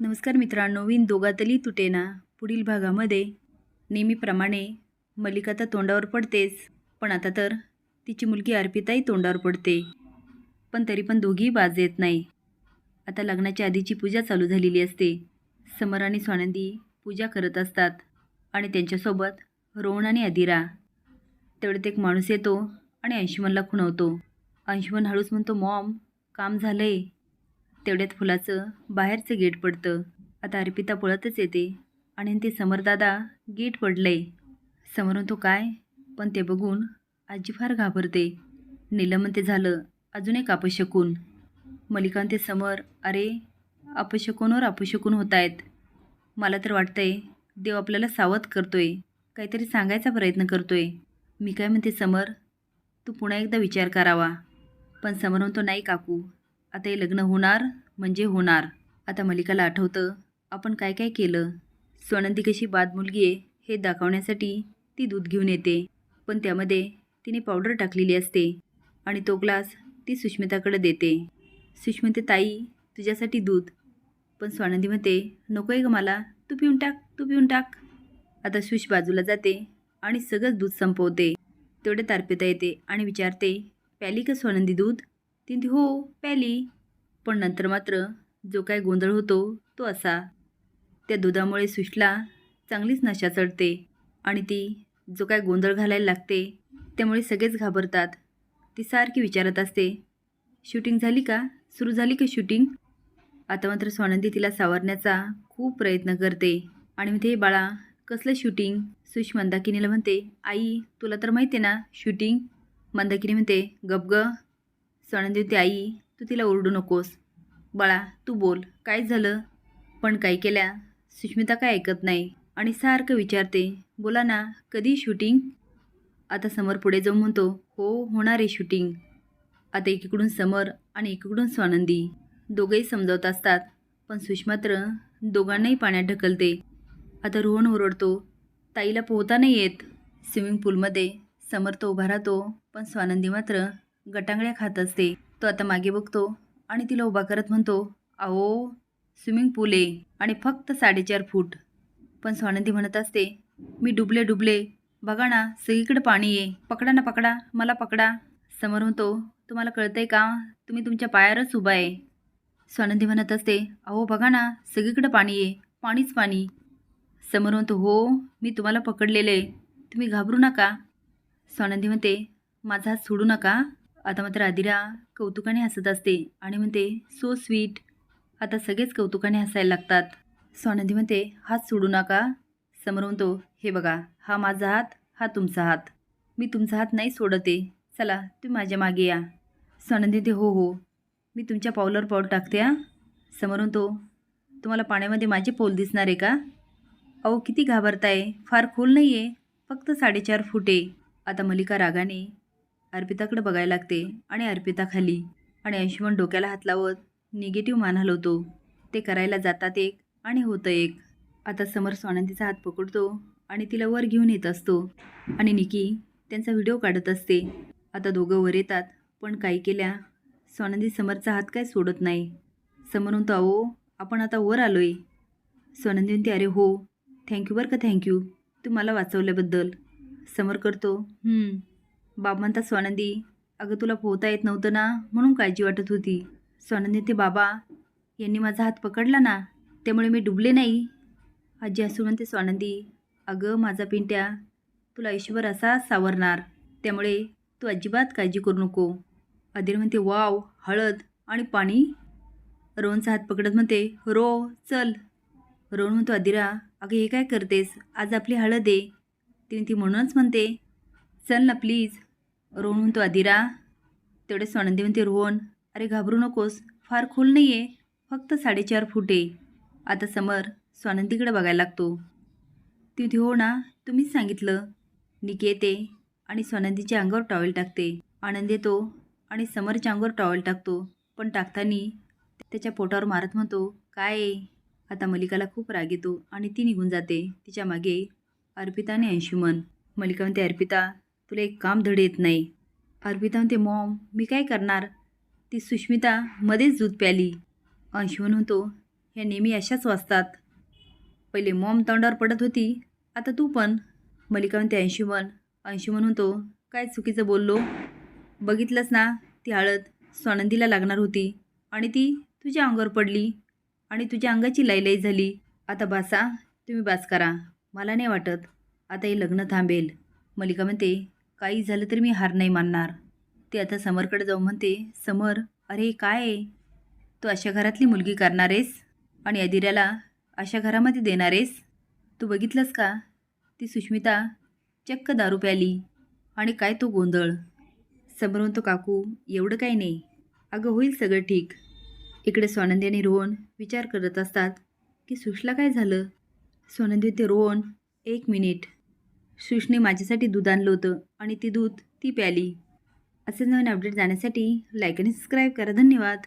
नमस्कार मित्रांनो विन दोघातली तुटेना पुढील भागामध्ये नेहमीप्रमाणे मल्लिका तर तोंडावर पडतेच. पण आता तर तिची मुलगी अर्पिताही तोंडावर पडते. पण तरी पण दोघीही बाज येत नाही. आता लग्नाच्या आधीची पूजा चालू झालेली असते. समर आणि स्वानंदी पूजा करत असतात आणि त्यांच्यासोबत रोहन आणि अदिरा तेवढ्यात एक माणूस येतो आणि अंशुमनला खुणवतो. अंशुमन हळूच म्हणतो मॉम काम झालं आहे तेवढ्यात फुलाचं बाहेरचं गेट पडतं. आता अर्पिता पळतच येते. आणि ते समरदादा गेट पडलंय. समोरून तो काय? पण ते बघून आजी फार घाबरते. नीलम ते झालं अजून एक अपशकून. मलिकान ते समर अरे अपशकूनवर अपशकून होत आहेत मला तर वाटतंय देव आपल्याला सावध करतोय. काहीतरी सांगायचा प्रयत्न करतोय. मी काय म्हणते समर तू पुन्हा एकदा विचार करावा. पण समर म्हणतो नाही काकू. आता हे लग्न होणार म्हणजे होणार. आता मलिकाला आठवतं आपण काय काय केलं? सोनंदी कशी बाद मुलगी आहे हे दाखवण्यासाठी ती दूध घेऊन येते. पण त्यामध्ये तिने पावडर टाकलेली असते आणि तो ग्लास ती सुष्मिताकडे देते. सुष्मिते ताई तुझ्यासाठी दूध. पण स्वानंदी म्हणते नको आहे ग मला तू पिऊन टाक तू पिऊन टाक. आता सुश बाजूला जाते आणि सगळंच दूध संपवते. तेवढे तारपेता येते आणि विचारते प्याली का स्वानंदी दूध? ती हो प्याली. पण नंतर मात्र जो काय गोंधळ होतो तो असा. त्या दुधामुळे सुशला चांगलीच नशा चढते आणि ती जो काय गोंधळ घालायला लागते त्यामुळे सगळेच घाबरतात. ती सारखी विचारत असते शूटिंग झाली का? सुरू झाली का शूटिंग? आता मात्र स्वानंदी तिला सावरण्याचा खूप प्रयत्न करते. आणि म्हणते बाळा कसलं शूटिंग? सुश मंदाकिनीला म्हणते आई तुला तर माहिती आहे ना शूटिंग? मंदाकिनी म्हणते गप ग स्वानंदी आई तू तिला ओरडू नकोस. बाळा तू बोल. काय झालं? पण काय केल्या? सुष्मिता काय ऐकत नाही आणि सारखं विचारते बोला ना कधी शूटिंग? आता समर पुढे जाऊन म्हणतो हो होणार आहे शूटिंग. आता एकीकडून समर आणि एकीकडून स्वानंदी. दोघंही समजावत असतात पण सुषमात्र दोघांनाही पाण्यात ढकलते. आता रोहन ओरडतो ताईला पोहता नाही येत. स्विमिंग पूलमध्ये समर तो उभा राहतो पण स्वानंदी मात्र गटांगळ्या खात असते. तो आता मागे बघतो आणि तिला उभा करत म्हणतो अहो स्विमिंग पूल आहे आणि फक्त साडेचार फूट. पण स्वानंदी म्हणत असते मी डुबले डुबले. बघा ना सगळीकडे पाणी आहे. पकडा ना पकडा. मला पकडा. समोर म्हणतो तुम्हाला कळतंय का? तुम्ही तुमच्या पायावरच उभा आहे. स्वानंदी म्हणत असते अहो बघा ना सगळीकडे पाणी आहे. पाणीच पाणी. समोर म्हणतो हो मी तुम्हाला पकडलेलं आहे. तुम्ही घाबरू नका. स्वानंदी म्हणते माझा हात सोडू नका. आता मात्र आदिरा कौतुकाने हसत असते आणि म्हणते सो स्वीट. आता सगळेच कौतुकाने हसायला लागतात. स्वानंदी म्हणते हात सोडू नका. समोर म्हणतो हे बघा हा माझा हात हा तुमचा हात. मी तुमचा हात नाही सोडते. चला तुम्ही माझ्या मागे या. स्वानंदी म्हणते हो हो. मी तुमच्या पावलावर पाऊल टाकते हा. समोर म्हणतो तुम्हाला पाण्यामध्ये माझे पोल दिसणार आहे का? अहो किती घाबरताय. फार खोल नाही आहे फक्त साडेचार फूट आहे. आता मलिका रागाने अर्पिताकडे बघायला लागते आणि अर्पिता खाली आणि अंशुमन डोक्याला हात लावत निगेटिव्ह मान हलवतो. ते करायला जातात एक आणि होतं एक. आता समर स्वानंदीचा हात पकडतो आणि तिला वर घेऊन येत असतो. आणि निकी त्यांचा व्हिडिओ काढत असते. आता दोघं वर येतात पण काही केल्या? स्वानंदी समरचा हात काय सोडत नाही. समोर म्हणतो अहो आपण आता वर आलो आहे स्वानंदी म्हणते अरे हो थँक्यू बरं का थँक्यू तू मला वाचवल्याबद्दल. समर करतो बाबा म्हणतात स्वानंदी अगं तुला पोहता येत नव्हतं ना? म्हणून काळजी वाटत होती. स्वानंदी ते बाबा यांनी माझा हात पकडला ना त्यामुळे मी डुबले नाही. आजी असू म्हणते स्वानंदी अगं माझा पिंट्या तुला ईश्वर असा सावरणार त्यामुळे तू अजिबात काळजी करू नको. अदिर म्हणते वाव हळद आणि पाणी? रोहनचा हात पकडत म्हणते रो चल. रोहन म्हणतो अदिरा अगं हे काय करतेस? आज आपली हळद आहे. ती ती म्हणूनच म्हणते चल ना प्लीज. रोहन तो अदिरा तेवढे स्वानंदी म्हणते रोहन अरे घाबरू नकोस फार खोल नाही आहे फक्त साडेचार फूट आहे. आता समर स्वानंदीकडे बघायला लागतो. ती हो ना तुम्हीच सांगितलं. निकी येते आणि स्वानंदीच्या अंगावर टॉवेल टाकते. आनंद येतो आणि समरच्या अंगावर टॉवेल टाकतो. पण टाकताना त्याच्या पोटावर मारत म्हणतो काय आहे?" आता मलिकाला खूप राग येतो आणि ती निघून जाते. तिच्यामागे अर्पिता आणि अंशुमन. मलिका म्हणते अर्पिता तुला एक काम धड येत नाही. अर्पिता म्हणते मॉम मी काय करणार? ती सुष्मिता मध्येच दूध प्याली. अंश म्हणतो ह्या नेहमी अशाच वाचतात. पहिले मॉम तोंडावर पडत होती आता तू पण. मलिका म्हणते अंशुमन अंशुमन म्हणतो काय चुकीचं बोललो? बघितलंच ना ती हळद स्वानंदीला लागणार होती आणि ती तुझ्या अंगावर पडली आणि तुझ्या अंगाची लाईलाई झाली. आता बासा तुम्ही बास करा. मला नाही वाटत. आता हे लग्न थांबेल. मलिका म्हणते काही झालं तरी मी हार नाही मानणार. ती आता समरकडे जाऊन म्हणते समर अरे काय आहे? तू अशा घरातली मुलगी करणार आहेस आणि अदिराला अशा घरामध्ये देणार आहेस तू बघितलंस का? ती सुष्मिता चक्क दारू प्याली आणि काय तो गोंधळ. समर म्हणतो काकू एवढं काही नाही. अगं होईल सगळं ठीक. इकडे स्वानंदी आणि रोहन विचार करत असतात की सुषला काय झालं? स्वानंदी ते रोहन एक मिनिट. सुषने माझ्यासाठी दूध आणलं होतं आणि ती दूध ती प्याली. असेच नवीन अपडेट जाण्यासाठी लाईक आणि सबस्क्राईब करा. धन्यवाद.